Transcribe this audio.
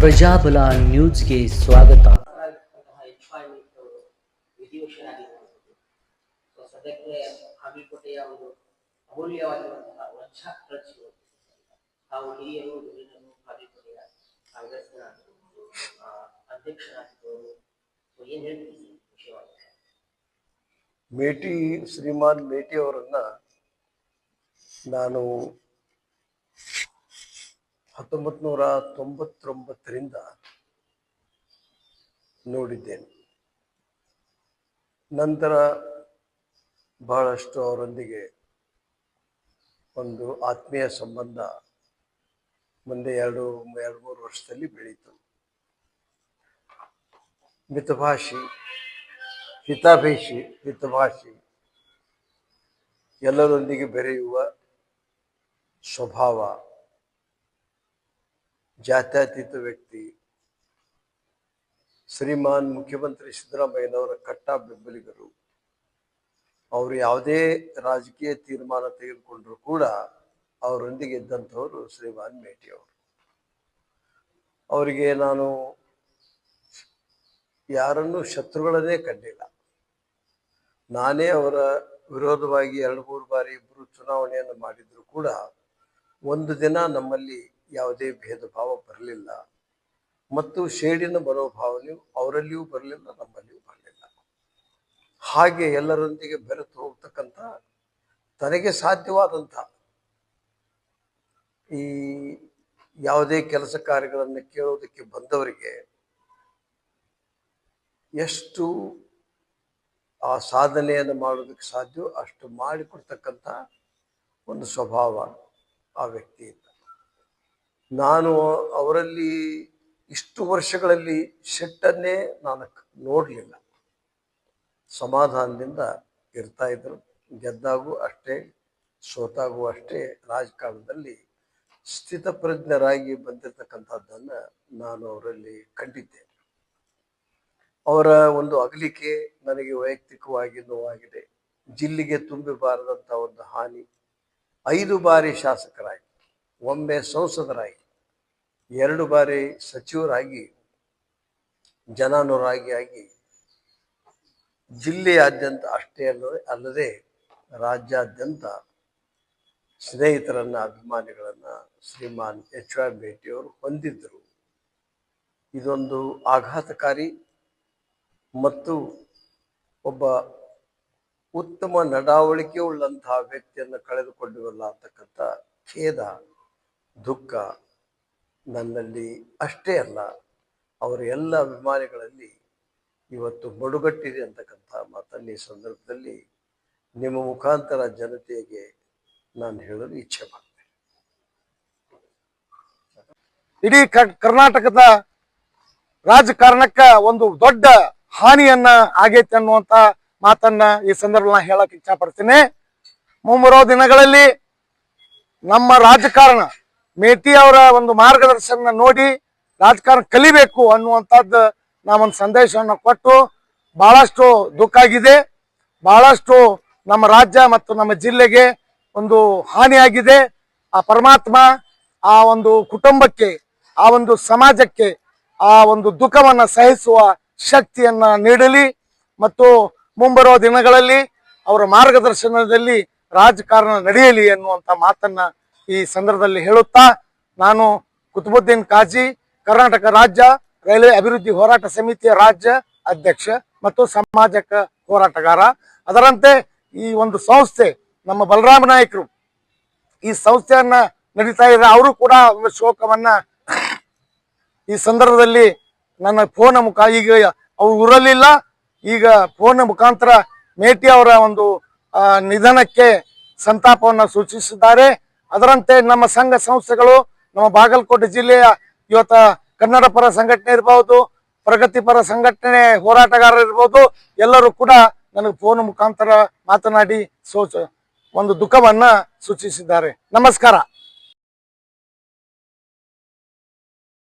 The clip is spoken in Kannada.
ಪ್ರಜಾಬಲ ನ್ಯೂಸ್ಗೆ ಸ್ವಾಗತ ಆಗಿರ್ತಕ್ಕಂತಹ ಎನ್ವೈರ್ಮೆಂಟ್ ವಿಧಿವಶರಾಗಿರುವಂಥದ್ದು ಸೊ ಸದ್ಯಕ್ಕೆ ಹಾಗಲಕೋಟೆಯ ಒಂದು ಅಮೂಲ್ಯವಾಗಿರುವಂತಹ ವಜ್ರ ಕಳಿಸಿರುವಂಥದ್ದು ತಾವು ಹಿರಿಯರು ಧುರೀಣರು ಹಾಗಲಕೋಟೆಯ ಕಾಂಗ್ರೆಸ್ನ ಆ, ಅಧ್ಯಕ್ಷರಾಗಿದ್ದವರು ಸೊ ಏನು ಹೇಳ್ತೀವಿ ಈ ವಿಷಯವಾಗಿ ಮೇಟಿ ಶ್ರೀಮಾನ್ ಮೇಟಿ ಅವರನ್ನ ನಾನು ಹತ್ತೊಂಬತ್ತು ನೂರ ತೊಂಬತ್ತೊಂಬತ್ತರಿಂದ ನೋಡಿದ್ದೇನೆ. ನಂತರ ಬಹಳಷ್ಟು ಅವರೊಂದಿಗೆ ಒಂದು ಆತ್ಮೀಯ ಸಂಬಂಧ ಮುಂದೆ ಎರಡು ಎರಡು, ಮೂರು ವರ್ಷದಲ್ಲಿ ಬೆಳೀತು. ಮಿತಭಾಷಿ, ಹಿತಾಭೇಷಿ ಮಿತಭಾಷಿ ಎಲ್ಲರೊಂದಿಗೆ ಬೆರೆಯುವ ಸ್ವಭಾವ ಜಾತ್ಯತೀತ ವ್ಯಕ್ತಿ. ಶ್ರೀಮಾನ್ ಮುಖ್ಯಮಂತ್ರಿ ಸಿದ್ದರಾಮಯ್ಯನವರ ಕಟ್ಟ ಬೆಂಬಲಿಗರು. ಅವರು ಯಾವುದೇ ರಾಜಕೀಯ ತೀರ್ಮಾನ ತೆಗೆದುಕೊಂಡ್ರು ಕೂಡ ಅವರೊಂದಿಗೆ ಇದ್ದಂಥವರು ಶ್ರೀಮಾನ್ ಮೇಟಿ ಅವರು. ಅವರಿಗೆ ನಾನು ಯಾರನ್ನು ಶತ್ರುಗಳನ್ನೇ ಕಂಡಿಲ್ಲ. ನಾನೇ ಅವರ ವಿರೋಧವಾಗಿ ಎರಡು, ಮೂರು ಬಾರಿ ಇಬ್ಬರು ಚುನಾವಣೆಯನ್ನು ಮಾಡಿದ್ರು ಕೂಡ ಒಂದು ದಿನ ನಮ್ಮಲ್ಲಿ ಯಾವುದೇ ಭೇದ ಭಾವ ಬರಲಿಲ್ಲ. ಮತ್ತು ಶೇಡಿನ ಮನೋಭಾವನೆಯು ಅವರಲ್ಲಿಯೂ ಬರಲಿಲ್ಲ, ನಮ್ಮಲ್ಲಿಯೂ ಬರಲಿಲ್ಲ. ಹಾಗೆ ಎಲ್ಲರೊಂದಿಗೆ ಬೆರೆತು ಹೋಗ್ತಕ್ಕಂಥ ತನಗೆ ಸಾಧ್ಯವಾದಂಥ ಈ ಯಾವುದೇ ಕೆಲಸ ಕಾರ್ಯಗಳನ್ನು ಕೇಳೋದಕ್ಕೆ ಬಂದವರಿಗೆ ಎಷ್ಟು ಆ ಸಾಧನೆಯನ್ನು ಮಾಡೋದಕ್ಕೆ ಸಾಧ್ಯವೋ ಅಷ್ಟು ಮಾಡಿಕೊಡ್ತಕ್ಕಂಥ ಒಂದು ಸ್ವಭಾವ ಆ ವ್ಯಕ್ತಿ ಇದ್ದ ನಾನು ಅವರಲ್ಲಿ ಇಷ್ಟು ವರ್ಷಗಳಲ್ಲಿ ಶೆಟ್ಟನ್ನೇ ನಾನು ನೋಡಲಿಲ್ಲ. ಸಮಾಧಾನದಿಂದ ಇರ್ತಾ ಇದ್ರು. ಗೆದ್ದಾಗೂ ಅಷ್ಟೇ, ಸೋತಾಗೂ ಅಷ್ಟೇ ರಾಜಕಾರಣದಲ್ಲಿ ಸ್ಥಿತಪ್ರಜ್ಞರಾಗಿ ಬಂದಿರತಕ್ಕಂಥದ್ದನ್ನು ನಾನು ಅವರಲ್ಲಿ ಕಂಡಿದ್ದೇನೆ ಅವರ ಒಂದು ಅಗಲಿಕೆ ನನಗೆ ವೈಯಕ್ತಿಕವಾಗಿ ನೋವಾಗಿದೆ. ಜಿಲ್ಲೆಗೆ ತುಂಬಿಬಾರದಂಥ ಒಂದು ಹಾನಿ. ಐದು ಬಾರಿ ಶಾಸಕರಾಗಿ, ಒಮ್ಮೆ ಸಂಸದರಾಗಿ ಎರಡು ಬಾರಿ ಸಚಿವರಾಗಿ ಜನಾನುರಾಗಿಯಾಗಿ ಜಿಲ್ಲೆಯಾದ್ಯಂತ ಅಷ್ಟೇ ಅಲ್ಲದೆ ಅಲ್ಲದೆ ರಾಜ್ಯಾದ್ಯಂತ ಸ್ನೇಹಿತರನ್ನು, ಅಭಿಮಾನಿಗಳನ್ನು ಶ್ರೀಮಾನ್ ಎಚ್ ಆರ್ ಭೇಟಿಯವರು ಹೊಂದಿದ್ದರು ಇದೊಂದು ಆಘಾತಕಾರಿ ಮತ್ತು ಒಬ್ಬ ಉತ್ತಮ ನಡಾವಳಿಕೆ ಉಳ್ಳಂತಹ ವ್ಯಕ್ತಿಯನ್ನು ಕಳೆದುಕೊಂಡಿವಲ್ಲ ಅಂತಕ್ಕಂಥ ಖೇದ, ದುಃಖ ನನ್ನಲ್ಲಿ ಅಷ್ಟೇ ಅಲ್ಲ, ಅವರ ಎಲ್ಲ ಅಭಿಮಾನಿಗಳಲ್ಲಿ ಇವತ್ತು ಬಡುಗಟ್ಟಿದೆ ಅಂತಕ್ಕಂಥ ಮಾತನ್ನು ಈ ಸಂದರ್ಭದಲ್ಲಿ ನಿಮ್ಮ ಮುಖಾಂತರ ಜನತೆಗೆ ನಾನು ಹೇಳಲು ಇಚ್ಛೆ ಮಾಡ್ತೇನೆ. ಇಡೀ ಕರ್ನಾಟಕದ ರಾಜಕಾರಣಕ್ಕ ಒಂದು ದೊಡ್ಡ ಹಾನಿಯನ್ನ ಆಗೈತೆ ಅನ್ನುವಂತ ಮಾತನ್ನ ಈ ಸಂದರ್ಭದಲ್ಲಿ ಹೇಳಕ್ ಇಚ್ಛಾ ಪಡ್ತೀನಿ ಮುಂಬರೋ ದಿನಗಳಲ್ಲಿ ನಮ್ಮ ರಾಜಕಾರಣ ಮೇಟಿ ಅವರ ಒಂದು ಮಾರ್ಗದರ್ಶನ ನೋಡಿ ರಾಜಕಾರಣ ಕಲಿಬೇಕು ಅನ್ನುವಂಥದ್ದು ನಾವೊಂದು ಸಂದೇಶವನ್ನು ಕೊಟ್ಟು ಬಹಳಷ್ಟು ದುಃಖ ಆಗಿದೆ. ಬಹಳಷ್ಟು ನಮ್ಮ ರಾಜ್ಯ ಮತ್ತು ನಮ್ಮ ಜಿಲ್ಲೆಗೆ ಒಂದು ಹಾನಿಯಾಗಿದೆ. ಆ ಪರಮಾತ್ಮ ಆ ಒಂದು ಕುಟುಂಬಕ್ಕೆ, ಆ ಒಂದು ಸಮಾಜಕ್ಕೆ ಆ ಒಂದು ದುಃಖವನ್ನು ಸಹಿಸುವ ಶಕ್ತಿಯನ್ನ ನೀಡಲಿ ಮತ್ತು ಮುಂಬರುವ ದಿನಗಳಲ್ಲಿ ಅವರ ಮಾರ್ಗದರ್ಶನದಲ್ಲಿ ರಾಜಕಾರಣ ನಡೆಯಲಿ ಎನ್ನುವಂತ ಮಾತನ್ನ ಈ ಸಂದರ್ಭದಲ್ಲಿ ಹೇಳುತ್ತಾ, ನಾನು ಕುತುಬುದ್ದೀನ್ ಕಾಜಿ, ಕರ್ನಾಟಕ ರಾಜ್ಯ ರೈಲ್ವೆ ಅಭಿವೃದ್ಧಿ ಹೋರಾಟ ಸಮಿತಿಯ ರಾಜ್ಯ ಅಧ್ಯಕ್ಷ ಮತ್ತು ಸಮಾಜಕ ಹೋರಾಟಗಾರ. ಅದರಂತೆ ಈ ಒಂದು ಸಂಸ್ಥೆ, ನಮ್ಮ ಬಲರಾಮ ನಾಯಕರು, ಈ ಸಂಸ್ಥೆಯನ್ನ ನಡೀತಾ ಇದ್ರೆ ಅವರು ಕೂಡ ಶೋಕವನ್ನ ಈ ಸಂದರ್ಭದಲ್ಲಿ ನನ್ನ ಫೋನ್ ಮುಖ, ಈಗ ಅವ್ರು ಊರಲ್ಲಿಲ್ಲ ಈಗ ಫೋನ್ ಮುಖಾಂತರ ಮೇಟಿ ಅವರ ಒಂದು ನಿಧನಕ್ಕೆ ಸಂತಾಪವನ್ನು ಸೂಚಿಸಿದ್ದಾರೆ. ಅದರಂತೆ ನಮ್ಮ ಸಂಘ ಸಂಸ್ಥೆಗಳು ನಮ್ಮ ಬಾಗಲಕೋಟೆ ಜಿಲ್ಲೆಯ ಇವತ್ತ ಕನ್ನಡ ಪರ ಸಂಘಟನೆ ಇರಬಹುದು ಪ್ರಗತಿಪರ ಸಂಘಟನೆ ಹೋರಾಟಗಾರರು ಇರ್ಬೋದು ಎಲ್ಲರೂ ಕೂಡ ನನಗೆ ಫೋನ್ ಮುಖಾಂತರ ಮಾತನಾಡಿ ಸೋಚ, ಒಂದು ದುಃಖವನ್ನ ಸೂಚಿಸಿದ್ದಾರೆ. ನಮಸ್ಕಾರ.